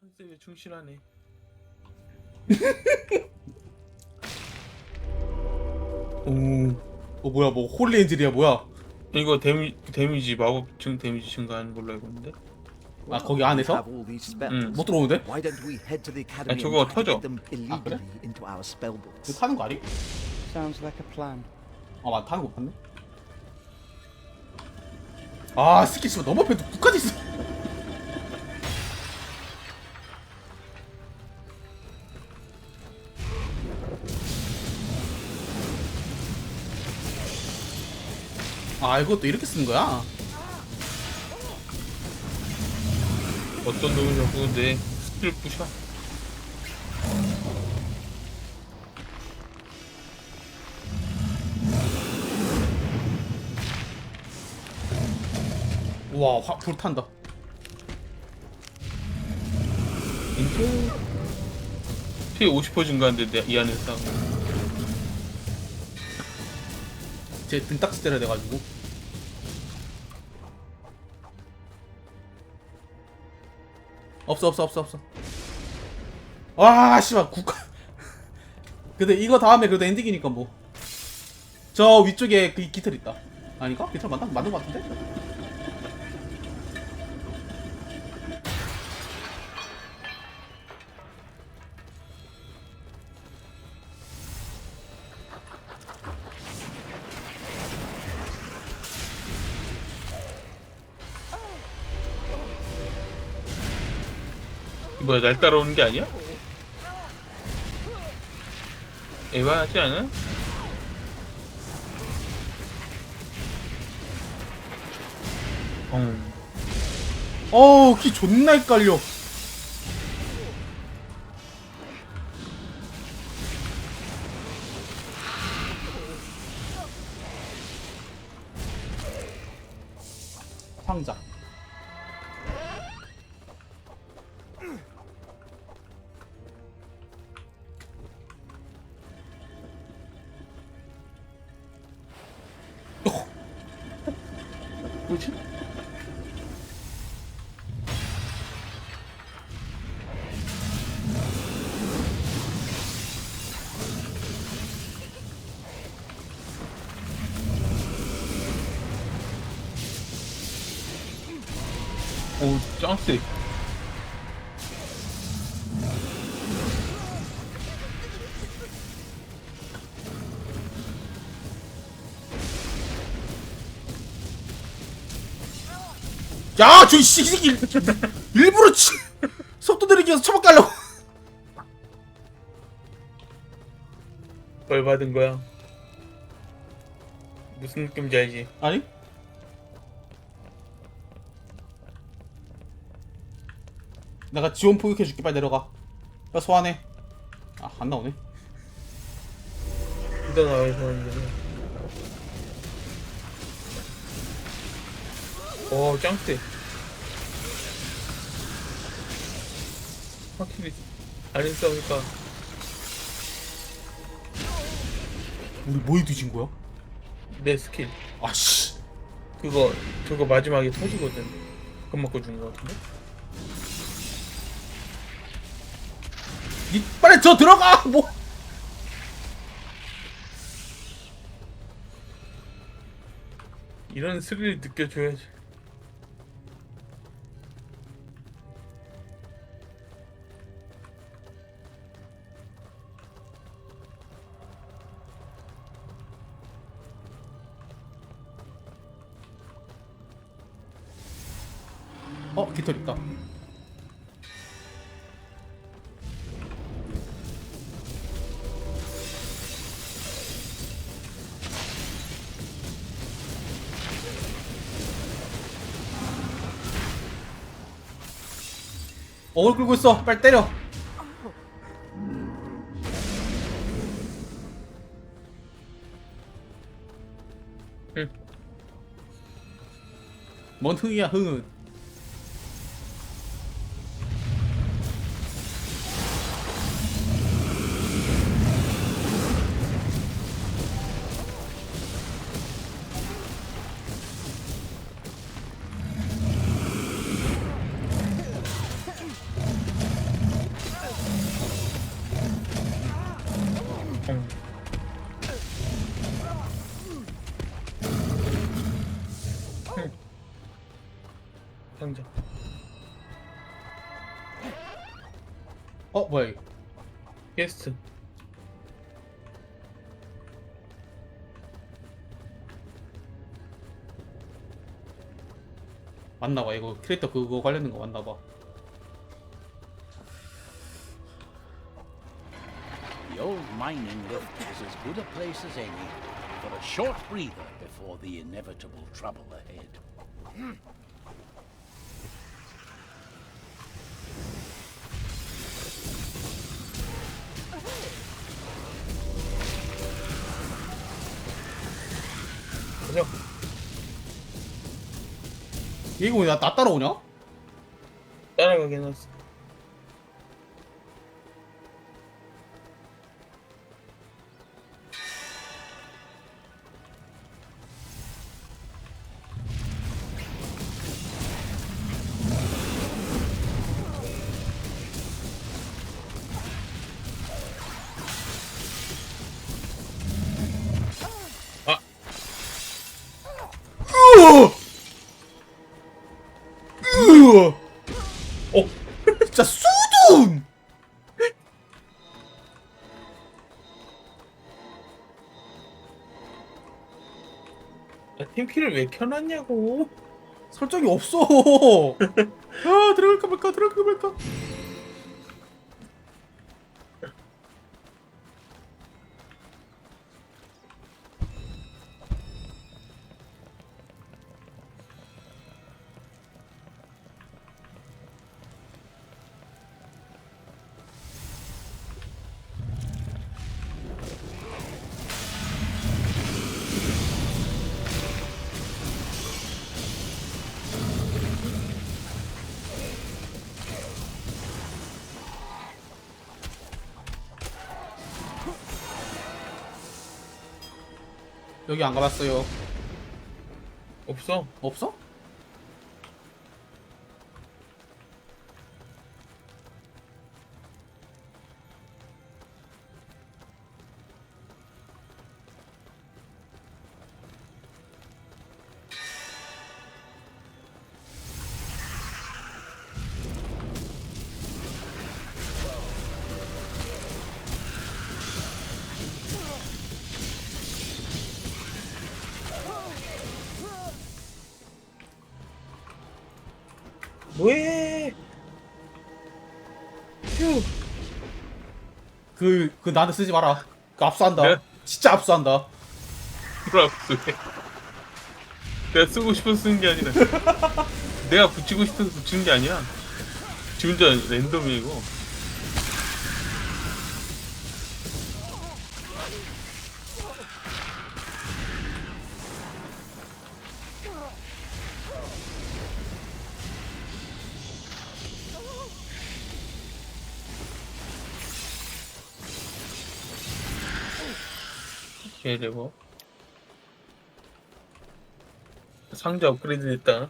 컨셉에 충실하네. 오. 어 뭐야 뭐 홀리 엔젤이야 뭐야? 이거 데미 데미지 마법 증 데미지 증가하는 걸로 알고 있는데. 아 거기 안에서. 음. 못 들어오는데? Academy 저거 터져. our spell 이거? 타는 거 아니? Sounds like a plan. 아 맞다 타는 거 봤네. 아 스킬 씨발 너무 앞에 누까지 있어. 아 이것도 이렇게 쓰는 거야? 어떤 놈이 자꾸 내 스킬 부셔. 와, 확 불탄다. 인트 피해 50% 증가한데 내- 이 안에서 제 등딱지 때려야 돼가지고. 없어, 없어, 없어, 없어. 와, 씨발, 국가. 근데 이거 다음에 그래도 엔딩이니까 뭐. 저 위쪽에 그 깃털 있다. 아닌가? 깃털 맞나? 맞는 것 같은데? 뭐야 날 따라오는 게 아니야? 에바하지 않아? 어. 어우, 키 존나 헷갈려. 상자. 뭐지? 오, 짱세. 야, 저이 새끼 일부러 치, 속도 느리게 해서 처박가려고. 벌 받은 거야. 무슨 느낌인지 알지? 아니? 내가 지원 포격해 줄게 빨리 내려가. 야 소환해. 아 안 나오네. 일단 나와서 하는데. 오, 짱세. 확실히 아닌 싸우니까 우리 뭐에 뒤진 거야? 내 스킬 아씨. 그거 저거 마지막에 터지거든. 그거 맞고 죽은 거 같은데? 니 빨리 저 들어가 뭐. 이런 스릴을 느껴줘야지. 어 깃털 있다. 어글 끌고 있어. 빨리 때려. 응. 뭔 흥이야 흥은. 응. 응. 당장. 어 뭐야 이거? 게스트. 맞나봐 이거 캐릭터 그거 관련된 거 맞나봐 mining lift is as good a place as any for a short breather before the inevitable trouble ahead. 그죠? 이거 왜나 나 따라오냐? 따라가긴 했어. 수둔! 나 팀키를 왜 켜놨냐고. 설정이 없어. 아 들어갈까 말까 들어갈까 말까. 여기 안 가봤어요. 없어. 없어? 뭐해? 휴. 그, 그 나한테 쓰지 마라. 그 압수한다. 네? 진짜 압수한다. 그럼 왜? 내가 쓰고 싶어서 쓰는 게 아니라 내가 붙이고 싶어서 붙이는 게 아니야. 지 혼자 랜덤이고. 이렇게 되고 상자 업그레이드 됐다.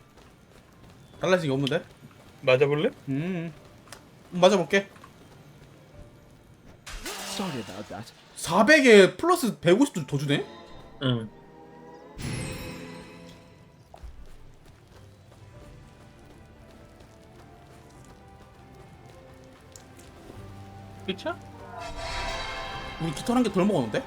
달라진 게 없는데? 맞아볼래? 음. 맞아볼게. Sorry about that. 400에 플러스 150도 더 주네? 응. 그쵸? 우리 깃털 한 개 덜 먹었는데?